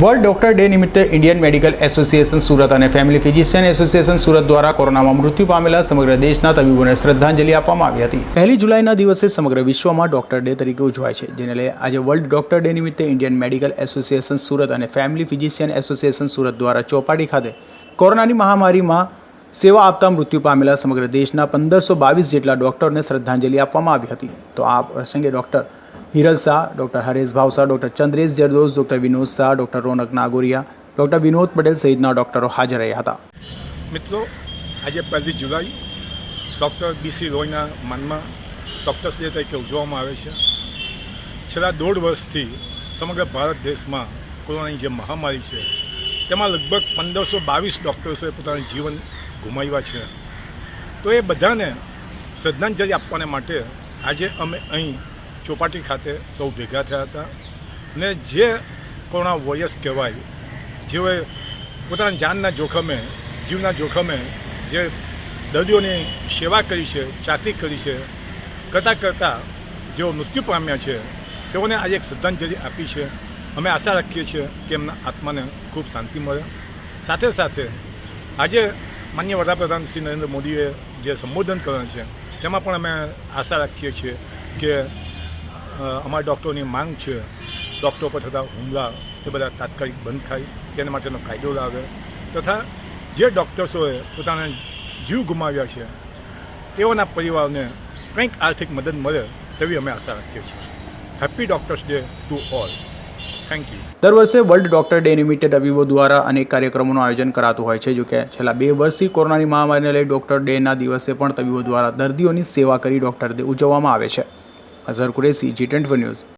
World doctor day નિમિત્તે Indian medical association Surat અને family physician association Surat દ્વારા કોરોનામાં મૃત્યુ પામેલા સમગ્ર દેશના તબીબોને શ્રદ્ધાંજલિ આપવામાં આવી હતી. પહેલી જુલાઈના દિવસે સમગ્ર વિશ્વમાં ડોક્ટર ડે તરીકે ઉજવાય છે, જેને લઈ આજે વર્લ્ડ ડોક્ટર ડે નિમિત્તે ઇન્ડિયન મેડિકલ એસોસિએશન સુરત અને ફેમિલી ફિઝિશિયન એસોસિએશન સુરત દ્વારા ચોપાટી ખાતે કોરોનાની મહામારીમાં સેવા આપતા મૃત્યુ પામેલા સમગ્ર દેશના પંદરસો બાવીસ જેટલા ડોક્ટરને શ્રદ્ધાંજલિ આપવામાં આવી હતી. તો આ પ્રસંગે doctor Hiral Shah, doctor Haresh Bhavsa, doctor Chandresh Jardosh doctor Vinod Shah, doctor Ronak Nagoriya, doctor Vinod Patel સહિતના ડૉક્ટરો હાજર રહ્યા હતા. મિત્રો, આજે પહેલી જુલાઈ, ડૉક્ટર બીસી રોયના માનમાં ડૉક્ટર્સ ડે તરીકે ઉજવવામાં આવે છે. છેલ્લા દોઢ વર્ષથી સમગ્ર ભારત દેશમાં કોરોનાની જે મહામારી છે, તેમાં લગભગ પંદરસો બાવીસ ડૉક્ટર્સોએ પોતાનું જીવન ગુમાવ્યા છે. તો એ બધાને શ્રદ્ધાંજલિ આપવાને માટે આજે અમે અહીં ચોપાટી ખાતે સૌ ભેગા થયા હતા. ને જે કોણા વોયસ કહેવાય, જેઓએ પોતાના જાનના જોખમે, જીવના જોખમે જે દર્દીઓની સેવા કરી છે, ચાકરી કરી છે, કરતાં કરતાં જેઓ મૃત્યુ પામ્યા છે, તેઓને આજે એક શ્રદ્ધાંજલિ આપી છે. અમે આશા રાખીએ છીએ કે એમના આત્માને ખૂબ શાંતિ મળે. સાથે સાથે આજે માન્ય વડાપ્રધાન શ્રી નરેન્દ્ર મોદીએ જે સંબોધન કર્યું છે, તેમાં પણ અમે આશા રાખીએ છીએ કે અમારા ડૉક્ટરોની માંગ છે, ડૉક્ટરો પર થતા હુમલા, તે બધા તાત્કાલિક બંધ થાય, તેના માટેનો કાયદો લાવે. તથા જે ડૉક્ટર્સોએ પોતાના જીવ ગુમાવ્યા છે, તેઓના પરિવારને કંઈક આર્થિક મદદ મળે, તેવી અમે આશા રાખીએ છીએ. Happy doctors day to all thank you દર વર્ષે વર્લ્ડ ડોક્ટર ડે નિમિત્તે તબીબો દ્વારા અનેક કાર્યક્રમોનું આયોજન કરાતું હોય છે, જો કે છેલ્લા બે વર્ષથી કોરોનાની મહામારીને લઈ ડોક્ટર ડેના દિવસે પણ તબીબો દ્વારા દર્દીઓની સેવા કરી ડોક્ટર ડે ઉજવવામાં આવે છે. Azhar Qureshi G twenty news